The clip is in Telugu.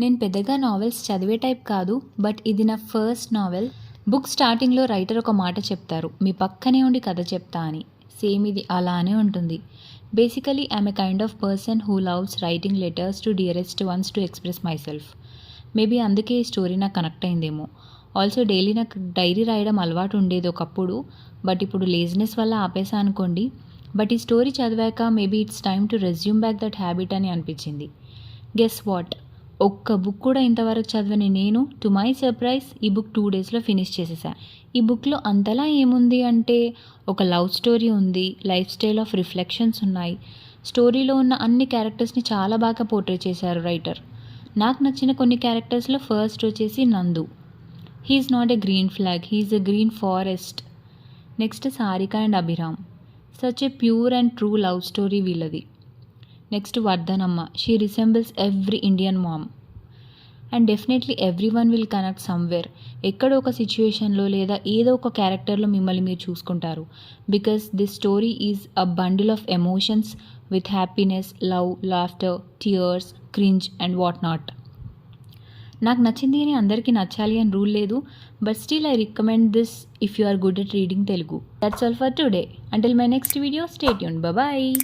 నేను పెద్దగా నావెల్స్ చదివే టైప్ కాదు బట్ ఇది నా ఫస్ట్ నావెల్ బుక్ స్టార్టింగ్లో రైటర్ ఒక మాట చెప్తారు మీ పక్కనే ఉండి కథ చెప్తా అని. సేమ్ ఇది అలానే ఉంటుంది. Basically I'm a kind of person who loves writing letters to dearest ones to express myself maybe అందుకే ఈ స్టోరీ నాకు కనెక్ట్ అయిందేమో. ఆల్సో డైలీ నాకు డైరీ రాయడం అలవాటు ఉండేది ఒకప్పుడు బట్ ఇప్పుడు లేజినెస్ వల్ల ఆపేసా అనుకోండి. బట్ ఈ స్టోరీ చదివాక maybe it's time to resume back that habit అని అనిపించింది. గెస్ వాట్ ఒక్క బుక్ కూడా ఇంతవరకు చదవని నేను టు మై సర్ప్రైజ్ ఈ బుక్ టూ డేస్లో ఫినిష్ చేసేసా. ఈ బుక్లో అంతలా ఏముంది అంటే ఒక లవ్ స్టోరీ ఉంది లైఫ్ స్టైల్ ఆఫ్ రిఫ్లెక్షన్స్ ఉన్నాయి స్టోరీలో ఉన్న అన్ని క్యారెక్టర్స్ని చాలా బాగా పోర్ట్రే చేశారు రైటర్ నాకు నచ్చిన కొన్ని క్యారెక్టర్స్లో ఫస్ట్ వచ్చేసి Nandu. He's not a green flag he's a green forest next Sarika and Abhiram. Such a pure and true love story వీళ్ళది. Next Vardhanamma she resembles every Indian mom and definitely every one will connect somewhere ఎక్కడో ఒక సిచ్యువేషన్లో లేదా ఏదో ఒక క్యారెక్టర్లో మిమ్మల్ని మీరు చూసుకుంటారు. Because this story is a bundle of emotions with happiness love laughter tears cringe and what not నాకు నచ్చింది అని అందరికీ నచ్చాలి అని రూల్ లేదు. But still I recommend this if you are good at reading Telugu that's all for today until my next video stay Yoon bye